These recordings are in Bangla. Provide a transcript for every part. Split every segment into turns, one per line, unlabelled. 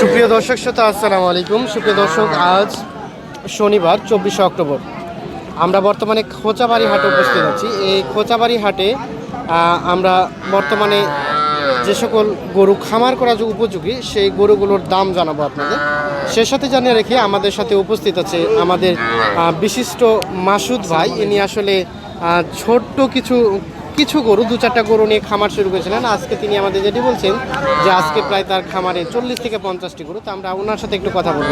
সুপ্রিয় দর্শক শ্রোতা, আসসালামু আলাইকুম। সুপ্রিয় দর্শক, আজ শনিবার, চব্বিশে অক্টোবর। আমরা বর্তমানে খোঁচাবাড়ি হাটে উপস্থিত আছি। এই খোঁচাবাড়ি হাটে আমরা বর্তমানে যে সকল গরু খামার করা যে উপযোগী, সেই গরুগুলোর দাম জানাব আপনাদের। সে সাথে জানিয়ে রেখে আমাদের সাথে উপস্থিত আছে আমাদের বিশিষ্ট মাসুদ ভাই। ইনি আসলে ছোট্ট কিছু কিছু গরু দু চারটা গরু নিয়ে খামার শুরু করেছিলেন। আজকে তিনি আমাদের যেটি বলছেন যে আজকে প্রায় তার খামারে চল্লিশ থেকে পঞ্চাশটি গরু। তো আমরা ওনার সাথে একটু কথা বলব।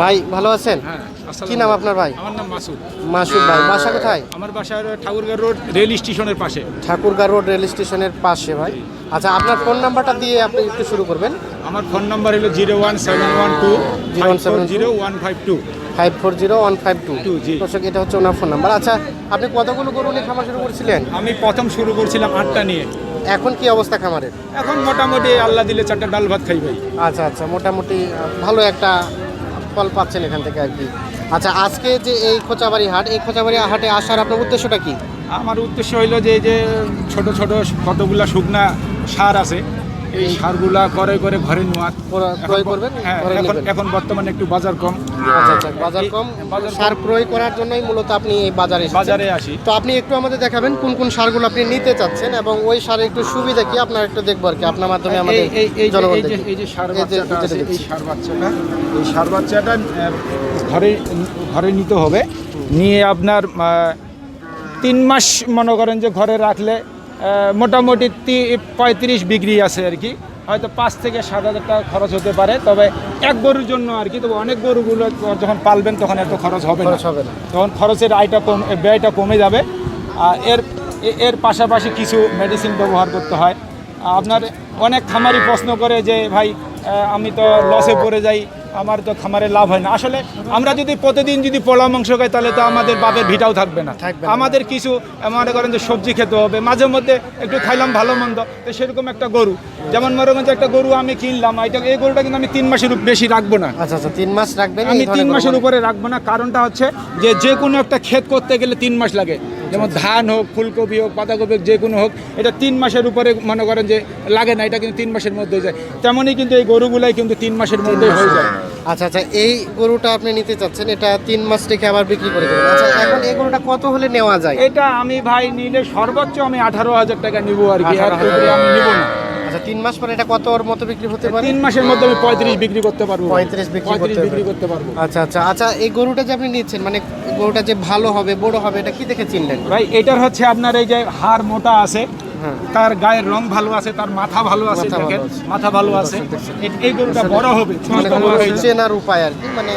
ভাই ভালো আছেন?
হ্যাঁ,
কি নাম আপনার ভাই?
আমার নাম মাসুদ।
মাসুদ ভাই বাসা কোথায়?
আমার বাসা ঠাকুরগাঁ রোড রেল স্টেশনের পাশে।
ঠাকুরগাঁ রোড রেল স্টেশনের পাশে ভাই। আচ্ছা আপনার ফোন নাম্বারটা দিয়ে আপনি একটু শুরু করবেন।
আমার ফোন নাম্বার হলো zero one seven one two zero
017
one five two.
Five four zero one five two. দর্শক এটা হচ্ছে ওনার ফোন নাম্বার। আচ্ছা আপনি কতগুলো গরু নিয়ে খামার শুরু করেছিলেন?
আমি প্রথম শুরু করছিলাম আটটা নিয়ে।
এখন কি অবস্থা খামারের?
এখন মোটামুটি আল্লাহ দিলে চারটা ডাল ভাত খাই ভাই।
আচ্ছা আচ্ছা মোটামুটি ভালো একটা ফল পাচ্ছেন এখান থেকে আর কি। আচ্ছা আজকে যে এই খোঁচাবাড়ি হাট এই খোঁচাবাড়ি হাটে আসার আপনার উদ্দেশ্যটা কি?
আমার উদ্দেশ্য হইল যে এই যে ছোট ছোট কতগুলা শুকনা সার আছে এই সারগুলা করে করে ঘরে নেওয়া
ক্রয়- করবেন?
হ্যাঁ এখন এখন বর্তমানে একটু বাজার কম।
আচ্ছা আচ্ছা বাজার কম। সার ক্রয় করার জন্যই মূলত আপনি এই বাজারে
বাজারে আসি।
তো আপনি একটু আমাদের দেখাবেন কোন কোন সারগুলো আপনি নিতে চাচ্ছেন এবং ওই সারের একটু সুবিধা কি? আপনার একটু দেখব আর কি। আপনার মাধ্যমে আমাদের জনগণ
এই যে- সার বাচ্চাটা এই সার বাচ্চাটা এই সার বাচ্চাটা ঘরে ঘরে নিতে হবে। নিয়ে আপনার তিন মাস মনে করেন যে ঘরে রাখলে মোটামুটি তি- পঁয়ত্রিশ বিক্রি আছে আর কি। হয়তো পাঁচ থেকে সাত হাজার টাকা খরচ হতে পারে তবে এক গরুর জন্য আর কি তবে অনেক গরুগুলো যখন পালবেন তখন এত খরচ হবে না।
খরচ হবে না।
তখন খরচের আয়টা কম ব্যয়টা কমে যাবে। আর এর এর পাশাপাশি কিছু মেডিসিন ব্যবহার করতে হয়। আপনার অনেক খামারি প্রশ্ন করে যে ভাই আমি তো লসে পড়ে যাই। আমার তো খামারে লাভ হয় না। আসলে আমরা যদি প্রতিদিন যদি পোলা মাংস খাই তাহলে তো আমাদের বাপের ভিটাও থাকবে না। আমাদের কিছু মনে করেন যে সবজি খেতে হবে মাঝে মধ্যে একটু খাইলাম ভালো মন্দ তো সেরকম একটা গরু। যেমন মনে করেন যে একটা গরু আমি কিনলাম এটা এই গরুটা কিন্তু আমি তিন মাসের বেশি রাখব না।
আচ্ছা আচ্ছা তিন মাস রাখবেন
আমি তিন মাসের
মানে-
উপরে রাখব না। কারণটা হচ্ছে যে যে কোনো একটা ক্ষেত করতে গেলে তিন মাস লাগে। যেমন ধান হোক ফুলকপি হোক পাতাকপি হোক যে কোনো হোক এটা তিন মাসের উপরে মনে করেন যে লাগে না এটা কিন্তু তিন মাসের মধ্যে যায়। তেমনই কিন্তু এই গরুগুলাই কিন্তু তিন মাসের মধ্যে হয়ে যায়।
আচ্ছা আচ্ছা এই গরুটা আপনি নিতে চাচ্ছেন এটা তিন মাস রেখে আবার বিক্রি করে দেবেন। আচ্ছা এখন এই গরুটা কত হলে নেওয়া যায়?
এটা আমি ভাই নিলে সর্বোচ্চ আমি আঠারো হাজার টাকা নিব আর কি আর
18,000
উপরে আমি নিব না।
আচ্ছা তিন মাস পরে এটা কত ওর মতো বিক্রি হতে পারে?
তিন মাসের মধ্যে আমি পঁয়ত্রিশ বিক্রি করতে পারব।
35
পঁয়ত্রিশ বিক্রি করতে পারব।
আচ্ছা আচ্ছা আচ্ছা এই গরুটা যে আপনি নিচ্ছেন মানে গরুটা যে ভালো হবে বড় হবে এটা কি দেখে চিনলেন?
ভাই এটার হচ্ছে আপনার এই যে হাড় মোটা আছে
হ্যাঁ
তার গায়ের রং ভালো আছে তার মাথা ভালো আছে দেখেন মাথা ভালো আছে। এই গরুটা বড় হবে
মানে
হয়ে।
চেনার উপায় আর কি মানে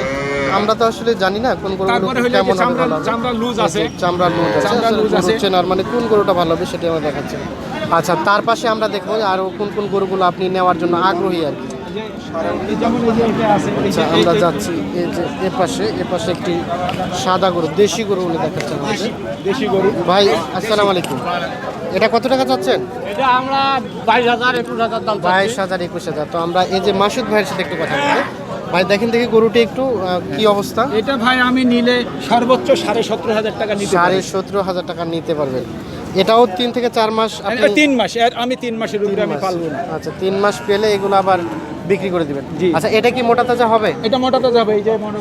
আমরা তো আসলে জানি না কোন
গরু
কেমন
চামড়া
ভালো
লুজ আছে।
চামড়া লুজ আছে।
চামড়া লুজ আছে।
চেনার মানে কোন গরুটা ভালো হবে সেটা আমরা দেখাচ্ছি। আচ্ছা তার পাশে আমরা দেখব আর আরও কোন কোন গরুগুলো আপনি নেওয়ার জন্য আগ্রহী আর কি। আচ্ছা আমরা যাচ্ছি এই যে এ পাশে এ পাশে একটি সাদা গরু দেশি গরু দেখাচ্ছেন আমাদের।
দেশি গরু।
ভাই আসসালামু আলাইকুম। এটা কত টাকা চাচ্ছেন?
এটা আমরা বাইশ হাজার একুশ হাজার দাম
বাইশ হাজার একুশ হাজার। তো আমরা এই যে মাসুদ ভাইয়ের সাথে একটু কথা বলব ভাই দেখেন দেখি গরুটি একটু কি অবস্থা?
এটা ভাই আমি নিলে সর্বোচ্চ সাড়ে সতেরো হাজার টাকা নিতে
সাড়ে সতেরো হাজার টাকা নিতে পারবেন এটাও তিন থেকে চার মাস
তিন মাস আমি তিন মাসের উপরে আমি পালবো না।
আচ্ছা তিন মাস পেলে এগুলো আবার বিক্রি করে দিবেন?
জি।
আচ্ছা এটা কি মোটা তাজা হবে?
এটা মোটাতে যাবে এই যে মনে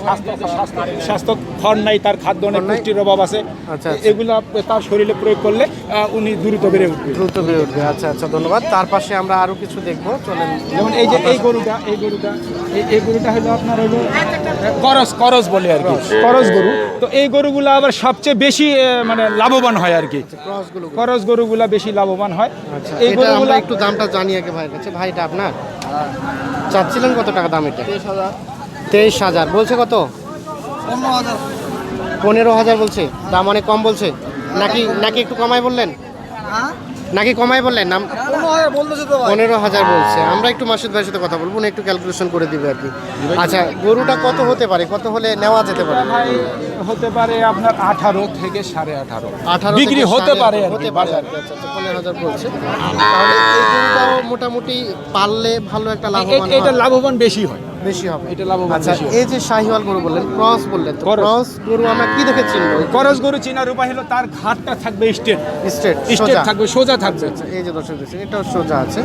স্বাস্থ্য খড়। নাই তার খাদ্য অনেক পুষ্টির অভাব আছে।
আচ্ছা, আচ্ছা।
এগুলো তার শরীরে প্রয়োগ করলে উনি দ্রুত বেড়ে উঠবে।
দ্রুত বেড়ে উঠবে। আচ্ছা আচ্ছা ধন্যবাদ। তার পাশে আমরা আরও কিছু দেখব। চলেন।
যেমন এই যে এই গরুটা এই গরুটা এই- এই গরুটা হলো আপনার হলো করস করস বলে আর কি। করস। গরু। তো এই গরুগুলো আবার সবচেয়ে বেশি মানে লাভবান হয় আর কি।
ক্রসগুলো
করস গরুগুলা। বেশি লাভবান হয়।
আচ্ছা
এই গরুগুলা
একটু দামটা জানি আগে ভাইয়ের কাছে। ভাই এটা আপনার? চাচ্ছিলেন কত টাকা দাম এটা? তেইশ হাজার। বলছে কত? পনেরো হাজার। বলছে। দাম অনেক কম বলছে। নাকি নাকি একটু কমাই বললেন? নাকি কমাই বললেন? নাম পনেরো হাজার বলছে। আমরা একটু মাসুদ ভাইয়ের সাথে কথা বলব উনি একটু ক্যালকুলেশন করে দিবে আর কি। আচ্ছা গরুটা কত হতে পারে? কত হলে নেওয়া যেতে পারে?
হতে পারে আপনার আঠারো থেকে সাড়ে আঠারো।
আঠারো
বিক্রি হতে পারে আর কি
হতে পারে আর কি। আচ্ছা আচ্ছা পনেরো হাজার বলছে। তাহলে এই গরুটাও মোটামুটি পাললে ভালো একটা লাভবান
এটা লাভবান বেশি হয়।
বেশি হবে।
এটা লাভবান
আচ্ছা এই যে শাহিওয়াল গরু বললেন ক্রস বললেন ক্রস। গরু আমরা কি দেখে চিনবো
করজ গরু চিনার উপায় হলো তার ঘাটটা থাকবে স্টেট।
স্ট্রেট
স্টেট থাকবে সোজা থাকবে।
আচ্ছা এই যে দর্শক দেখছেন এটাও সোজা আছে।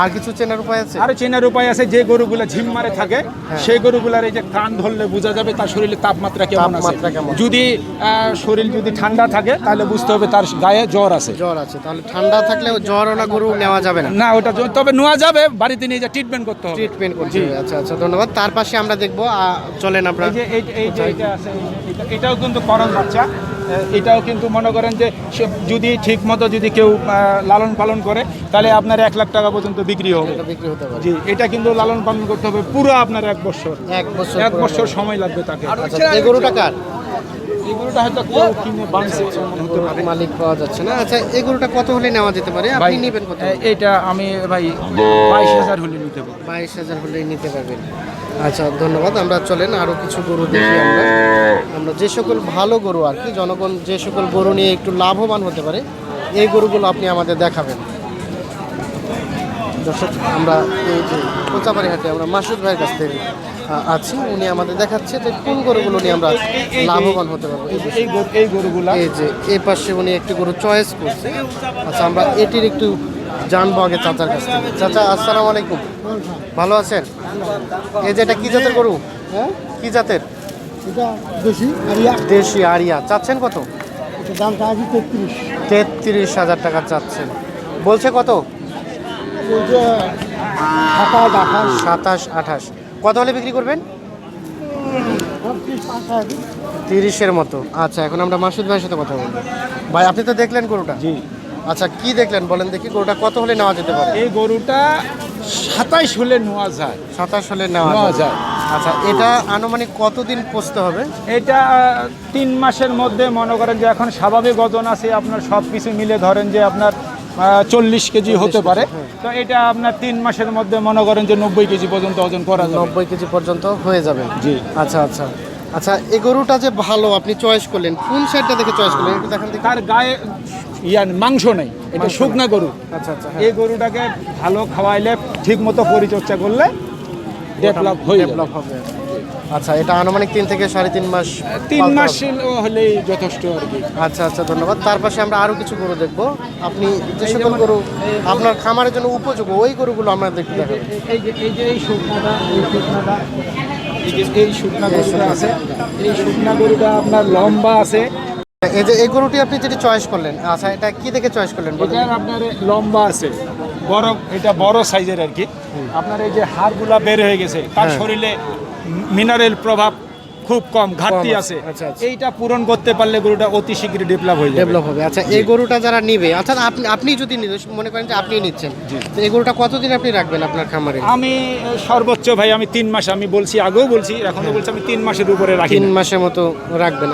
আর কিছু চেনার উপায় আছে?
আর চেনার উপায় আছে যে গরুগুলো ঝিম মারে থাকে
হ্যাঁ।
সেই গরুগুলার এই যে কান ধরলে বোঝা যাবে তার শরীরে তাপমাত্রা কেমন আছে? যদি শরীর যদি ঠান্ডা থাকে তাহলে বুঝতে হবে তার গায়ে জ্বর আছে।
জ্বর আছে তাহলে ঠান্ডা থাকলে জ্বর জ্বরওয়ালা গরু নেওয়া যাবে না।
না ওটা তবে নেওয়া যাবে বাড়িতে নিয়ে যা ট্রিটমেন্ট করতে হবে।
ট্রিটমেন্ট করতে আচ্ছা আচ্ছা ধন্যবাদ। তার পাশে আমরা দেখব আহ, চলেন আমরা।
যে এই যে- এই যে এটা আছে এই যে এটা- এটাও কিন্তু করণ বাচ্চা। এটাও কিন্তু মনে করেন যে সে যদি ঠিক মতো যদি কেউ লালন পালন করে তাহলে আপনার এক লাখ টাকা পর্যন্ত বিক্রি হবে।
এটা বিক্রি হতে পারে।
জি এটা কিন্তু লালন পালন করতে হবে পুরো আপনার এক বছর।
এক বছর
এক বছর সময় লাগবে তাকে।
আচ্ছা এই গরুটা কার?
এগুলোটা হয়তো কেউ কিনে বানছে হতে পারে।
মালিক পাওয়া যাচ্ছে না। আচ্ছা এই গরুটা কত হলে নেওয়া যেতে পারে? আপনি নেবেন কত
আমি ভাই বাইশ হাজার হলে নিতে পারব।
বাইশ হাজার নিতে পারবেন। আচ্ছা ধন্যবাদ। আমরা চলেন আরও কিছু গরু দেখি আমরা। আমরা যে সকল ভালো গরু আর কি জনগণ যে সকল গরু নিয়ে একটু লাভবান হতে পারে এই গরুগুলো আপনি আমাদের দেখাবেন। দর্শক আমরা এই যে কোচাবাড়ি হাটে আমরা মাসুদ ভাইয়ের কাছ থেকে আছি উনি আমাদের দেখাচ্ছে যে কোন গরুগুলো নিয়ে আমরা লাভবান হতে পারব। এই যে
এই
যে এই পাশে উনি একটি গরু চয়েস করছে। আচ্ছা আমরা এটির একটু জানব আগে চাচার কাছ থেকে। চাচা আসসালামু আলাইকুম। ভালো আছেন? এই যে এটা কি জাতের গরু?
হ্যাঁ?
কি জাতের? দেশি আরিয়া। চাচ্ছেন কত?
দামটা আছে তেত্রিশ।
তেত্রিশ হাজার টাকা চাচ্ছেন। বলছে কত?
সাতাশ আঠাশ।
কত হলে বিক্রি করবেন? তিরিশের মতো। আচ্ছা এখন আমরা মাসুদ ভাইয়ের সাথে কথা বলব। ভাই আপনি তো দেখলেন গরুটা?
জি।
আচ্ছা কি দেখলেন বলেন দেখি গরুটা কত হলে নেওয়া যেতে পারে?
এই গরুটা সাতাইশ হলে নেওয়া যায়।
সাতাশ হলে নেওয়া যায়। আচ্ছা এটা আনুমানিক কতদিন পুষতে হবে?
এটা তিন মাসের মধ্যে মনে করেন যে এখন স্বাভাবিক ওজন আছে আপনার সব কিছু মিলে ধরেন যে আপনার চল্লিশ কেজি হতে পারে। তো এটা আপনার তিন মাসের মধ্যে মনে করেন যে নব্বই কেজি পর্যন্ত ওজন করা যাবে।
নব্বই কেজি পর্যন্ত হয়ে যাবে।
জি।
আচ্ছা আচ্ছা। আচ্ছা এই গরুটা যে ভালো আপনি চয়েস করলেন কোন সাইডটা দেখে চয়েস করলেন? একটু দেখেন দেখি।
তার গায়ে ইয়ান মাংস নেই এটা শুকনা গরু।
আচ্ছা আচ্ছা
এই গরুটাকে ভালো খাওয়াইলে ঠিক মতো পরিচর্যা করলে ডেভেলপ হয়ে যাবে।
ডেভেলপ হবে। আচ্ছা এটা আনুমানিক তিন থেকে সাড়ে তিন মাস
তিন মাস। হলেই যথেষ্ট আর কি।
আচ্ছা আচ্ছা ধন্যবাদ। তার পাশে আমরা আরও কিছু গরু দেখব। আপনি যে সকল গরু আপনার খামারের জন্য উপযোগী ওই গরুগুলো আমরা দেখতে দেখাবো।
এই যে এই যে এই শুকনাটা এই শুকনাটা এই শুকনা গরুটা আছে। এই শুকনা গরুটা আপনার লম্বা আছে।
এই যে এই গরুটি আপনি যেটি চয়েস করলেন আচ্ছা এটা কি দেখে চয়েস করলেন
আপনার লম্বা আছে। বড় এটা বড় সাইজের আর কি। আপনার এই যে হাড়গুলা বের হয়ে গেছে তার
হ্যাঁ।
শরীরে মিনারেল প্রভাব খুব কম ঘাটতি আছে।
আচ্ছা, আচ্ছা।
এইটা পূরণ করতে পারলে গরুটা অতি শীঘ্রই ডেভেলপ হয়ে যাবে।
ডেভেলপ হবে। আচ্ছা এই গরুটা যারা নিবে অর্থাৎ আপনি আপনি যদি মনে করেন যে আপনি নিচ্ছেন তো এই গরুটা কতদিন আপনি রাখবেন আপনার খামারে?
আমি সর্বোচ্চ ভাই আমি তিন মাস আমি বলছি আগেও বলছি এখনও বলছি আমি তিন মাসের উপরে রাখি
তিন মাসের মতো রাখবেন।